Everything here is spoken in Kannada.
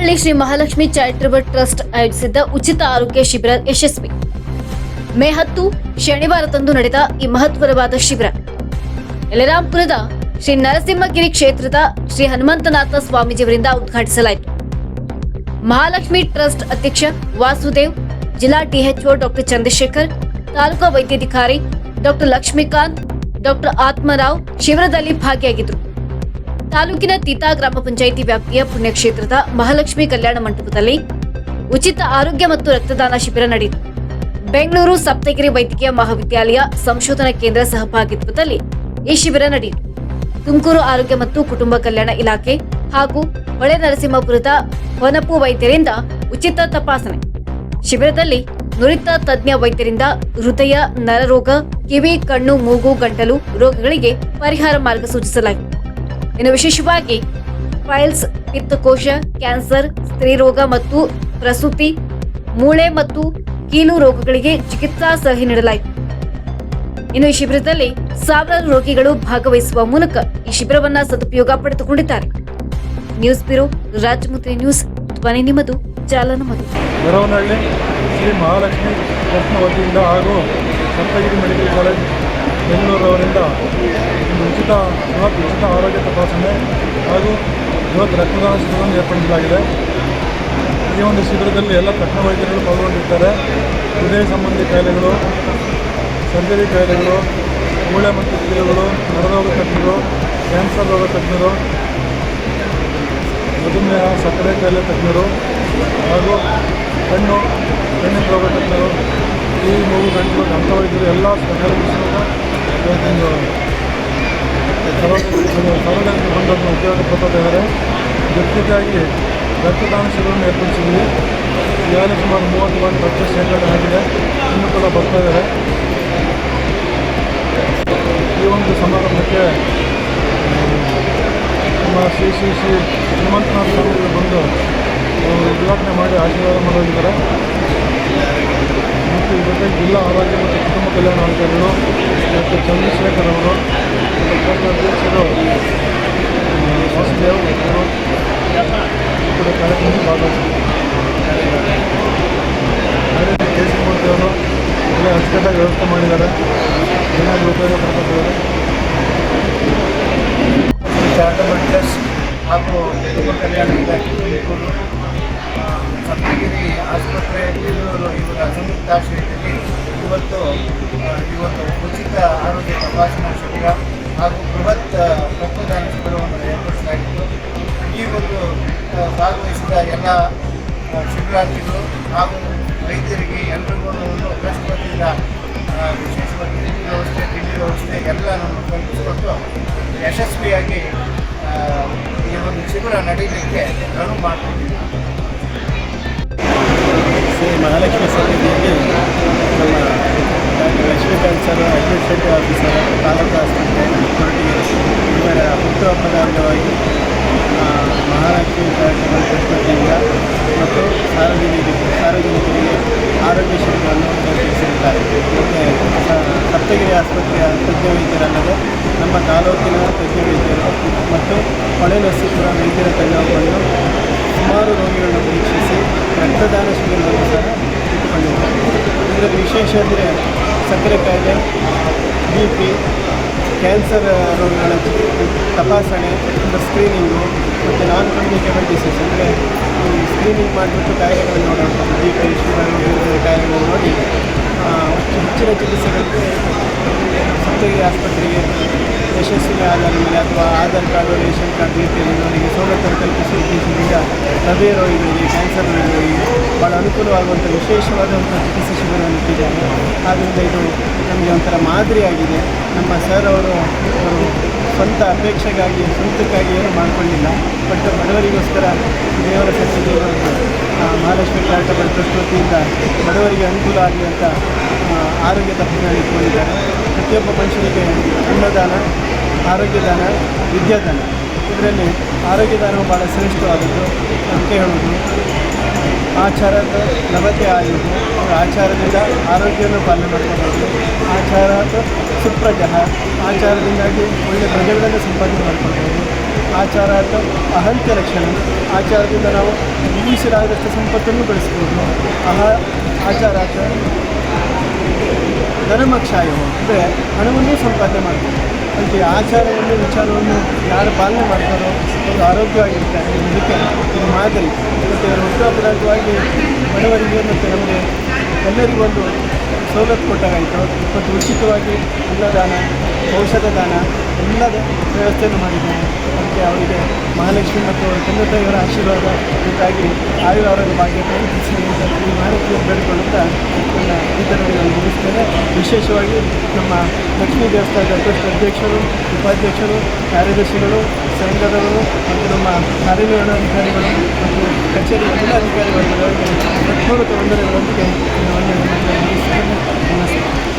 ದೇವನಹಳ್ಳಿ ಶ್ರೀ ಮಹಾಲಕ್ಷ್ಮಿ ಚಾರಿಟಬಲ್ ಟ್ರಸ್ಟ್ ಆಯೋಜಿಸಿದ್ದ ಉಚಿತ ಆರೋಗ್ಯ ಶಿಬಿರ ಯಶಸ್ವಿ. ಮೇ ಹತ್ತು ಶನಿವಾರದಂದು ನಡೆದ ಈ ಮಹತ್ವರವಾದ ಶಿಬಿರ. ಯಲರಾಂಪುರದ ಶ್ರೀ ನರಸಿಂಹಗಿರಿ ಕ್ಷೇತ್ರದ ಶ್ರೀ ಹನುಮಂತನಾಥ ಸ್ವಾಮೀಜಿಯವರಿಂದ ಉದ್ಘಾಟಿಸಲಾಯಿತು. ಮಹಾಲಕ್ಷ್ಮಿ ಟ್ರಸ್ಟ್ ಅಧ್ಯಕ್ಷ ವಾಸುದೇವ್, ಜಿಲ್ಲಾ ಡಿಎಚ್ಒ ಡಾಕ್ಟರ್ ಚಂದ್ರಶೇಖರ್, ತಾಲೂಕಾ ವೈದ್ಯಾಧಿಕಾರಿ ಡಾಕ್ಟರ್ ಲಕ್ಷ್ಮೀಕಾಂತ್, ಡಾಕ್ಟರ್ ಆತ್ಮರಾವ್ ಶಿಬಿರದಲ್ಲಿ ಭಾಗಿಯಾಗಿದ್ದರು. ತಾಲೂಕಿನ ತೀತಾ ಗ್ರಾಮ ಪಂಚಾಯಿತಿ ವ್ಯಾಪ್ತಿಯ ಪುಣ್ಯಕ್ಷೇತ್ರದ ಮಹಾಲಕ್ಷ್ಮಿ ಕಲ್ಯಾಣ ಮಂಟಪದಲ್ಲಿ ಉಚಿತ ಆರೋಗ್ಯ ಮತ್ತು ರಕ್ತದಾನ ಶಿಬಿರ ನಡೆಯಿತು. ಬೆಂಗಳೂರು ಸಪ್ತಗಿರಿ ವೈದ್ಯಕೀಯ ಮಹಾವಿದ್ಯಾಲಯ ಸಂಶೋಧನಾ ಕೇಂದ್ರ ಸಹಭಾಗಿತ್ವದಲ್ಲಿ ಈ ಶಿಬಿರ ನಡೆಯಿತು. ತುಮಕೂರು ಆರೋಗ್ಯ ಮತ್ತು ಕುಟುಂಬ ಕಲ್ಯಾಣ ಇಲಾಖೆ ಹಾಗೂ ಹೊಳೆ ನರಸಿಂಹಪುರದ ಹೊನಪು ವೈದ್ಯರಿಂದ ಉಚಿತ ತಪಾಸಣೆ. ಶಿಬಿರದಲ್ಲಿ ನುರಿತ ತಜ್ಞ ವೈದ್ಯರಿಂದ ಹೃದಯ, ನರರೋಗ, ಕಿವಿ, ಕಣ್ಣು, ಮೂಗು, ಗಂಟಲು ರೋಗಗಳಿಗೆ ಪರಿಹಾರ ಮಾರ್ಗ ಸೂಚಿಸಲಾಯಿತು ಇನ್ನು ವಿಶೇಷವಾಗಿ ಫೈಲ್ಸ್ ಪಿತ್ತಕೋಶ ಕ್ಯಾನ್ಸರ್ ಸ್ತ್ರೀರೋಗ ಮತ್ತು ಪ್ರಸೂತಿ, ಮೂಳೆ ಮತ್ತು ಕೀಲು ರೋಗಗಳಿಗೆ ಚಿಕಿತ್ಸಾ ಸಲಹೆ ನೀಡಲಾಯಿತು. ಇನ್ನು ಈ ಶಿಬಿರದಲ್ಲಿ ಸಾವಿರಾರು ರೋಗಿಗಳು ಭಾಗವಹಿಸುವ ಮೂಲಕ ಈ ಶಿಬಿರವನ್ನ ಸದುಪಯೋಗ ಪಡೆದುಕೊಂಡಿದ್ದಾರೆ. ನ್ಯೂಸ್ ಬ್ಯೂರೋ ರಾಜಮುದ್ರಿ ನ್ಯೂಸ್, ಧ್ವನಿ ನಿಮ್ಮದು, ಚಾಲನ ಮಧು ಶ್ರೀ ಮಹಾಲಕ್ಷ್ಮಿ ಹಾಗೂ ಸಪ್ತಗಿರಿ ಮೆಡಿಕಲ್ ಕಾಲೇಜ್ ಬೆಂಗಳೂರವರಿಂದ ಉಚಿತ, ಬೃಹತ್ ಉಚಿತ ಆರೋಗ್ಯ ತಪಾಸಣೆ ಹಾಗೂ ಬೃಹತ್ ರಕ್ತದಾನ ಶಿಬಿರವನ್ನು ಏರ್ಪಡಿಸಲಾಗಿದೆ. ಈ ಒಂದು ಶಿಬಿರದಲ್ಲಿ ಎಲ್ಲ ತಜ್ಞ ವೈದ್ಯರುಗಳು ಪಾಲ್ಗೊಂಡಿರ್ತಾರೆ. ಹೃದಯ ಸಂಬಂಧಿ ಕಾಯಿಲೆಗಳು, ಸರ್ಜರಿ ಕಾಯಿಲೆಗಳು, ಮೂಳೆ ಮತ್ತು ಕಿರುಗಳು ನರರೋಗ ತಜ್ಞರು, ಕ್ಯಾನ್ಸರ್ ರೋಗ ತಜ್ಞರು, ಮಧುಮೇಹ, ಸಕ್ಕರೆ ಕಾಯಿಲೆ ತಜ್ಞರು ಹಾಗೂ ಕಣ್ಣು, ಕಣ್ಣಿನ ರೋಗ ತಜ್ಞರು ಈ ಮೂರು ಗಂಟೆಗಳು ದಂತವೈದ್ಯರು ಎಲ್ಲ ಸ್ಪೆಷಲಿಸ್ಟ್ನ ಒಂದು ಸಾರ್ವಜನಿಕ ಬಂದನ್ನು ಉಪಯೋಗ ಪಡ್ತಿದ್ದಾರೆ ಜೊತೆಗಾಗಿ ರಕ್ತದಾನ ಶಿಬಿರವನ್ನು ಏರ್ಪಡಿಸಿದ್ವಿ ಈಗಾಗಲೇ ಸುಮಾರು ಮೂವತ್ತು ಪಾಯಿಂಟ್ ರಕ್ತ ಶೇಖರಣೆ ಆಗಿದೆ ಇನ್ನೂ ಕೂಡ ಬರ್ತಾ ಇದ್ದಾರೆ ಈ ಒಂದು ಸಮಾರಂಭಕ್ಕೆ ನಮ್ಮ ಶ್ರೀ ಶ್ರೀ ಶ್ರೀ ಹನುಮಂತನಾಥ ಸ್ವಾಮಿಗಳು ಬಂದು ಉದ್ಘಾಟನೆ ಮಾಡಿ ಆಶೀರ್ವಾದ ಮಾಡೋದಿದ್ದಾರೆ ಮತ್ತು ಜೊತೆಗೆ ಜಿಲ್ಲಾ ಆರೋಗ್ಯ ಮತ್ತು ಕುಟುಂಬ ಕಲ್ಯಾಣ ಅಧಿಕಾರಿಗಳು ಡಾಕ್ಟರ್ ಚಂದ್ರಶೇಖರ್ ಅವರು ಅಧ್ಯಕ್ಷರು ವಾಸುದೇವ್ ಈ ಕೂಡ ಕಾರ್ಯಕ್ರಮದಲ್ಲಿ ಭಾಗವಹಿಸಿದ್ದಾರೆ ಅದೇ ರೀತಿ ಅವರು ಎಲ್ಲ ಅಚ್ಚುಕಟ್ಟಾಗಿ ವ್ಯವಸ್ಥೆ ಮಾಡಿದ್ದಾರೆ ಚೆನ್ನಾಗಿ ಉಪಯೋಗ ಪಡ್ಕೊತಿದ್ದಾರೆ ಚಾರಿಟಬಲ್ ಟ್ರಸ್ಟ್ ಹಾಗೂ ಕುಟುಂಬ ಕಲ್ಯಾಣ ಸಪ್ತಗಿರಿ ಆಸ್ಪತ್ರೆ ಇವರ ಸಂಯುಕ್ತಾಶ್ರಯದಲ್ಲಿ ಇವತ್ತು ಇವತ್ತು ಉಚಿತ ಆರೋಗ್ಯ ತಪಾಸಣಾ ಶಿಬಿರ ಹಾಗೂ ಬೃಹತ್ ರಕ್ತದಾನ ಶಿಬಿರವನ್ನು ಏರ್ಪಡಿಸಲಾಗಿತ್ತು. ಈ ಒಂದು ಭಾಗವಹಿಸಿದ ಎಲ್ಲ ಶಿಬಿರಾರ್ಥಿಗಳು ಹಾಗೂ ವೈದ್ಯರಿಗೆ ಎಲ್ರಿಗೂ ಟ್ರಸ್ಟ್ ವತಿಯಿಂದ ಆ, ವಿಶೇಷವಾಗಿ ತಿಂಡಿ ವ್ಯವಸ್ಥೆ ತಿಂಡಿ ವ್ಯವಸ್ಥೆ ಎಲ್ಲನನ್ನು ಕಲ್ಪಿಸಿಕೊಟ್ಟು ಯಶಸ್ವಿಯಾಗಿ ಈ ಒಂದು ಶಿಬಿರ ನಡೀಲಿಕ್ಕೆ ಅನುವು ಮಾಡಿಕೊಂಡಿದ್ದೀವಿ Mahalakshmi sir administrative officer taluk ಆಸ್ಪತ್ರೆ ಇವರ ಹುಟ್ಟುಹಬ್ಬದ ಅಂಗವಾಗಿ ಮಹಾಲಕ್ಷ್ಮಿ ಟ್ರಸ್ಟ್ ಮತ್ತು ಸಾರ್ವಜನಿಕರಿಗೆ ಸಾರ್ವಜನಿಕರಿಗೆ ಆರೋಗ್ಯ ಶಿಬಿರವನ್ನು ಏರ್ಪಡಿಸಿರುತ್ತಾರೆ ಮತ್ತು ಸಪ್ತಗಿರಿ ಆಸ್ಪತ್ರೆಯ ತಜ್ಞ ವೈದ್ಯರಲ್ಲದೆ ನಮ್ಮ ತಾಲೂಕಿನ ತಜ್ಞ ವೈದ್ಯರು ಮತ್ತು ಹೊಳೆ ನರಸೀಪುರ ವೈದ್ಯರ ತಂಡವನ್ನು ಸುಮಾರು ರೋಗಿಗಳನ್ನು ಪರೀಕ್ಷಿಸಿ ರಕ್ತದಾನ ಶಿಬಿರವನ್ನು ಸಹ ಇಟ್ಟುಕೊಂಡಿದ್ದಾರೆ. ಇದರಲ್ಲಿ ವಿಶೇಷ ಅಂದರೆ ಸಕ್ಕರೆ ಕಾಯಿಲೆ ಬಿ ಪಿ, ಕ್ಯಾನ್ಸರ್ ರೋಗಗಳ ತಪಾಸಣೆ ಮತ್ತು ಸ್ಕ್ರೀನಿಂಗು ಮತ್ತು ನಾನ್ ಕಮ್ಯುನಿಕೇಬಲ್ ಡಿಸೀಸ್ ಅಂದರೆ ಸ್ಕ್ರೀನಿಂಗ್ ಮಾಡಿಬಿಟ್ಟು ಕಾಯಿಲೆಗಳನ್ನು ನೋಡೋದು ಬಿ ಪಿ, ಶುಗರ್ ಕಾಯಿಲೆಗಳನ್ನು ನೋಡಿ ಹೆಚ್ಚಿನ ಚಿಕಿತ್ಸೆಗಳಿಗೆ ಸಪ್ತಗಿರಿ ಆಸ್ಪತ್ರೆಗೆ ಯಶಸ್ವಿ ಆಧಾರ ಮೇಲೆ ಅಥವಾ ಆಧಾರ್ ಕಾರ್ಡು ರೇಷನ್ ಕಾರ್ಡ್ ರೀತಿಯಲ್ಲಿ ಸೌಲಭ್ಯ ಕಲ್ಪಿಸುವ ಉದ್ದೇಶದಿಂದ ಹೃದಯ ರೋಗಿಗಳಿಗೆ ಕ್ಯಾನ್ಸರ್ ರೋಗಿಗಳಿಗೆ ಭಾಳ ಅನುಕೂಲವಾಗುವಂಥ ವಿಶೇಷವಾದಂಥ ಚಿಕಿತ್ಸೆ ಶಿಬಿರವನ್ನು ಇಟ್ಟಿದ್ದಾರೆ. ಆದ್ದರಿಂದ ಇದು ನಮಗೆ ಒಂಥರ ಮಾದರಿಯಾಗಿದೆ. ನಮ್ಮ ಸರ್ ಅವರು ಸ್ವಂತ ಅಪೇಕ್ಷೆಗಾಗಿ, ಸ್ವಂತಕ್ಕಾಗಿ ಏನು ಮಾಡಿಕೊಂಡಿಲ್ಲ. ಬಟ್ ಬಡವರಿಗೋಸ್ಕರ ದೇವರ ಸಚಿವರು ಮಹಾಲಕ್ಷ್ಮಿ ಚಾರಿಟಬಲ್ ಟ್ರಸ್ಟ್ ವತಿಯಿಂದ ಬಡವರಿಗೆ ಅನುಕೂಲ ಆಗಲಿ ಅಂತ ಆರೋಗ್ಯ ತಪಾಸಣೆ ಇಟ್ಕೊಂಡಿದ್ದಾರೆ ಪ್ರತಿಯೊಬ್ಬ ಮನುಷ್ಯನಿಗೆ ಅನ್ನದಾನ, ಆರೋಗ್ಯದಾನ, ವಿದ್ಯಾದಾನ. ಇದರಲ್ಲಿ ಆರೋಗ್ಯದಾನವು ಭಾಳ ಶ್ರೇಷ್ಠವಾದದ್ದು ಅಂತ ಹೇಳೋದು ಆಚಾರದ ಲಭತೆ ಆಯುವುದು ಆಚಾರದಿಂದ ಆರೋಗ್ಯವನ್ನು ಪಾಲನೆ ಮಾಡ್ಕೊಬೋದು ಆಚಾರ ಸುಪ್ರಜಃ ಆಚಾರದಿಂದಾಗಿ ಒಳ್ಳೆಯ ಪ್ರಜೆಗಳನ್ನು ಸಂಪಾದನೆ ಮಾಡ್ಕೊಳ್ಬೋದು ಆಚಾರ ಅಥವಾ ಅಹಂತ್ಯ ರಕ್ಷಣೆ ಆಚಾರದಿಂದ ನಾವು ಊಹಿಸಲಾಗದಷ್ಟು ಸಂಪತ್ತನ್ನು ಬೆಳೆಸ್ಬೋದು. ಅಹ ಆಚಾರ ಅಥವಾ ಧರ್ಮಕ್ಷಾಯ ಅಂದರೆ ಹಣವನ್ನು ಸಂಪಾದನೆ ಮಾಡ್ತಾರೆ ಅದಕ್ಕೆ ಆಚಾರವನ್ನು, ವಿಚಾರವನ್ನು ಯಾರು ಪಾಲನೆ ಮಾಡ್ತಾರೋ ಅವರು ಆರೋಗ್ಯವಾಗಿರ್ತಾರೆ. ಇದಕ್ಕೆ ಇದು ಮಾದರಿ. ಮತ್ತು ಉತ್ತರಪದಾರ್ಥವಾಗಿ ಬಡವರಿಗೆ ಮತ್ತು ನಮಗೆ ಎಲ್ಲರಿಗೂ ಒಂದು ಸವಲತ್ತು ಕೊಟ್ಟಾಗಾಯಿತು. ಮತ್ತು ಉಚಿತವಾಗಿ ಅನ್ನದಾನ ಔಷಧ ದಾನ ಎಲ್ಲದ ವ್ಯವಸ್ಥೆಯನ್ನು ಮಾಡಿದ್ದೇನೆ ಅದಕ್ಕೆ ಅವರಿಗೆ ಮಹಾಲಕ್ಷ್ಮಿ ಮತ್ತು ಅವರ ತಂದೆ ತಾಯಿಯವರ ಆಶೀರ್ವಾದ ಜೊತೆಯಾಗಿ ಆಯುರ ಆರೋಗ್ಯ ಭಾಗ್ಯ ಈ ಮಹಾಲಕ್ಷ್ಮಿ ಬೇಡಿಕೊಳ್ಳುತ್ತಾ ನನ್ನ ಇತರರಿಗೆ ಮುಗಿಸ್ತೇನೆ ವಿಶೇಷವಾಗಿ ನಮ್ಮ ಲಕ್ಷ್ಮೀ ದೇವಸ್ಥಾನದ ಟ್ರಸ್ಟ್ ಅಧ್ಯಕ್ಷರು, ಉಪಾಧ್ಯಕ್ಷರು, ಕಾರ್ಯದರ್ಶಿಗಳು, ಸಂಘದವರು ಮತ್ತು ನಮ್ಮ ಕಾರ್ಯನಿರ್ವಹಣಾಧಿಕಾರಿಗಳು ಮತ್ತು ಕಚೇರಿ ಎಲ್ಲ ಅಧಿಕಾರಿಗಳಿಗೆ ಹೃತ್ಪೂರ್ವಕ ವಂದನೆಗಳೊಂದಿಗೆ ನಮಸ್ತೆ